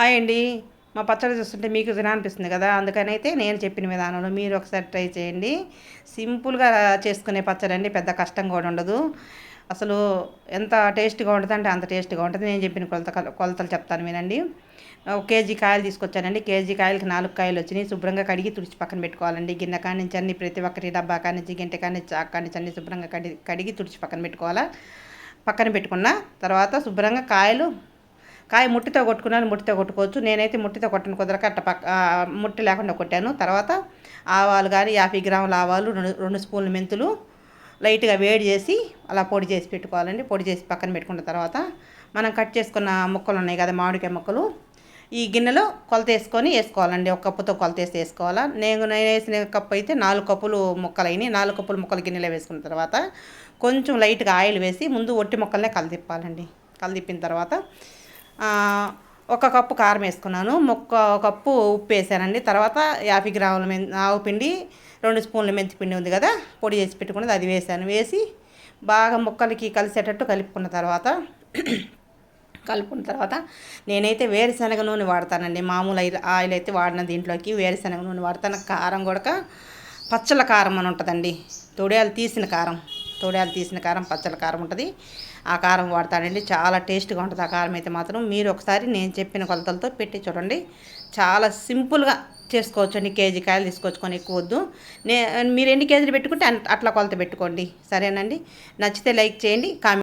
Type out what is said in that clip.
Hi అండి. మా పచ్చడి చూస్తుంటే మీకు తినాలనిపిస్తుంది కదా? అందుకని అయితే నేను చెప్పిన విధానంలో మీరు ఒకసారి ట్రై చేయండి. సింపుల్గా చేసుకునే పచ్చడి అండి పెద్ద కష్టం కూడా ఉండదు. అసలు ఎంత టేస్ట్గా ఉంటుంది అంటే అంత టేస్ట్గా ఉంటుంది. నేను చెప్పిన కొలత కొలతలు చెప్తాను వినండి. ఒక కేజీ కాయలు తీసుకొచ్చానండి. కేజీ కాయలకి నాలుగు కాయలు వచ్చినాయి. శుభ్రంగా కడిగి తుడిచి పక్కన పెట్టుకోవాలండి. గిన్నె కాడి నుంచి అన్ని ప్రతి ఒక్కటి డబ్బా కాడి నుంచి గింట కాడి నుంచి చాక్ నుంచి అన్ని శుభ్రంగా కడిగి కడిగి తుడిచి పక్కన పెట్టుకోవాలా? పక్కన పెట్టుకున్న తర్వాత శుభ్రంగా కాయలు కాయ ముట్టితో కొట్టుకున్నాను ముట్టితో కొట్టుకోవచ్చు. నేనైతే ముట్టితో కొట్టను కుదరక అట్ట పక్క ముట్టి లేకుండా కొట్టాను. తర్వాత ఆవాలు కానీ యాభై గ్రాముల ఆవాలు రెండు రెండు స్పూన్లు మెంతులు లైట్గా వేడి చేసి అలా పొడి చేసి పెట్టుకోవాలండి. పొడి చేసి పక్కన పెట్టుకున్న తర్వాత మనం కట్ చేసుకున్న ముక్కలు ఉన్నాయి కదా మామిడికాయ ముక్కలు. ఈ గిన్నెలో కొలత వేసుకొని వేసుకోవాలండి. ఒక కప్పుతో కొలత వేసి వేసుకోవాలా. నేను నేను వేసిన కప్పు అయితే నాలుగు కప్పులు ముక్కలైనవి నాలుగు కప్పులు ముక్కలు గిన్నెలో వేసుకున్న తర్వాత కొంచెం లైట్గా ఆయిల్ వేసి ముందు ఒట్టి ముక్కలనే కలదిప్పాలండి కలదిప్పిన తర్వాత ఒక కప్పు కారం వేసుకున్నాను. మొక్క కప్పు ఉప్పు వేసానండి. తర్వాత యాభై గ్రాముల మె ఆవు పిండి రెండు స్పూన్ల మెంతి పిండి ఉంది కదా పొడి చేసి పెట్టుకున్నది అది వేసాను. వేసి బాగా ముక్కలకి కలిసేటట్టు కలుపుకున్న తర్వాత కలుపుకున్న తర్వాత నేనైతే వేరుశనగ నూనె వాడతానండి. మామూలు ఆయిల్ అయితే వాడిన దీంట్లోకి వేరుశనగ నూనె వాడతాను. కారం కూడా పచ్చల కారం అని ఉంటుందండి. తొడియాలు తీసిన కారం. తోడాలు తీసిన కారం పచ్చల కారం ఉంటుంది. ఆ కారం వాడతానండి చాలా టేస్ట్గా ఉంటుంది ఆ కారం అయితే మాత్రం. మీరు ఒకసారి నేను చెప్పిన కొలతలతో పెట్టి చూడండి. చాలా సింపుల్గా చేసుకోవచ్చు అండి కేజీ కాయలు తీసుకొచ్చుకొని ఎక్కువ వద్దు. నే మీరు ఎన్ని కేజీలు పెట్టుకుంటే అట్లా కొలత పెట్టుకోండి. సరేనండి? నచ్చితే లైక్ చేయండి కామెంట్